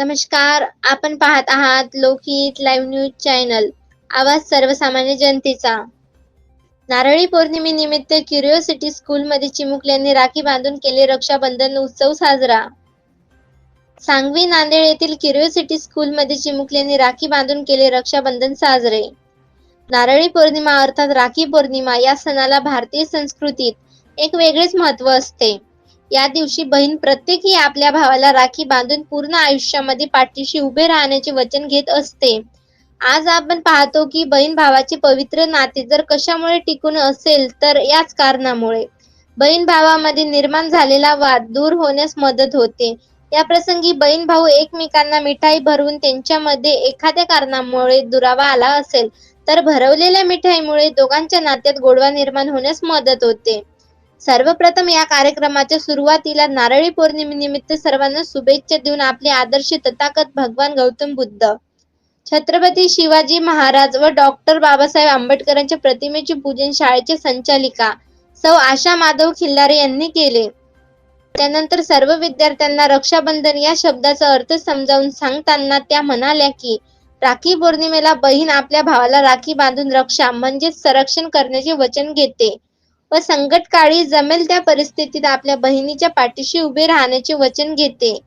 नमस्कार आपण पाहत आहात लोकहित लाईव्ह न्यूज चॅनल आवाज सर्वसामान्य जनतेचा. नारळी पौर्णिमेनिमित्त क्युरिओसिटी स्कूलमध्ये चिमुकल्यांनी राखी बांधून केले रक्षाबंधन उत्सव साजरा. सांगवी नांदेड येथील क्युरिओसिटी स्कूलमध्ये चिमुकल्यांनी राखी बांधून केले रक्षाबंधन साजरे. नारळी पौर्णिमा अर्थात राखी पौर्णिमा या सणाला भारतीय संस्कृतीत एक वेगळेच महत्त्व असते. या दिवशी बहीण प्रत्येकी आपल्या भावाला राखी बांधून पूर्ण आयुष्यामध्ये पाठीशी उभे राहण्याचे वचन घेत असते. आज आपण पाहतो की बहीण भावाचे पवित्र नाते जर कशामुळे टिकून असेल तर याच कारणामुळे. बहीण भावामध्ये निर्माण झालेला वाद दूर होण्यास मदत होते. या प्रसंगी बहीण भाऊ एकमेकांना मिठाई भरवून त्यांच्यामध्ये एखाद्या कारणामुळे दुरावा आला असेल तर भरवलेल्या मिठाईमुळे दोघांच्या नात्यात गोडवा निर्माण होण्यास मदत होते. सर्वप्रथम या कार्यक्रमाच्या सुरुवातीला नारळी पौर्णिमेनिमित्त सर्वांना शुभेच्छा देऊन आपले आदर्श तथागत भगवान गौतम बुद्ध. छत्रपती शिवाजी महाराज व डॉक्टर बाबासाहेब आंबेडकरांच्या प्रतिमेचे पूजन शाळेचे संचालिका सौ आशा माधव खिल्लारे यांनी केले. त्यानंतर सर्व विद्यार्थ्यांना रक्षाबंधन या शब्दाचा अर्थ समजावून सांगताना त्या म्हणाल्या की राखी पौर्णिमेला बहीण आपल्या भावाला राखी बांधून रक्षा म्हणजेच संरक्षण करण्याचे वचन घेते. व संकटकाळी जमेल त्या परिस्थितीत आपल्या बहिणीच्या पाठीशी उभे राहण्याचे वचन घेते.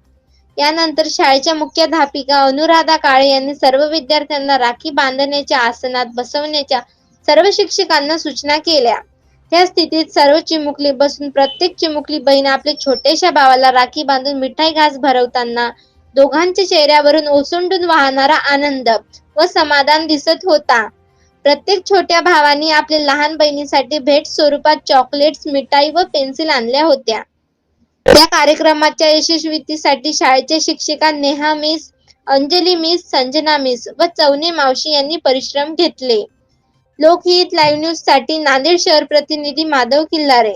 यानंतर शाळेच्या मुख्याध्यापिका अनुराधा काळे यांनी सर्व विद्यार्थ्यांना राखी बांधण्याच्या आसनात बसवण्याच्या सर्व शिक्षकांना सूचना केल्या. त्या स्थितीत सर्व चिमुकली बसून प्रत्येक चिमुकली बहीण आपल्या छोट्याशा भावाला राखी बांधून मिठाई घास भरवताना दोघांच्या चेहऱ्यावरून ओसंडून वाहणारा आनंद व समाधान दिसत होता. प्रत्येक छोट्या भावानी आपल्या लहान बहिणीसाठी भेट स्वरूपात चॉकलेट्स मिठाई व पेन्सिल आणल्या होत्या. या कार्यक्रमाच्या यशस्वीतीसाठी शाळेच्या शिक्षिका Neha miss Anjali miss Sanjana miss व चवने मावशी यांनी परिश्रम घेतले. लोकहित लाईव्ह न्यूजसाठी नांदेड शहर प्रतिनिधी माधव किल्लारे.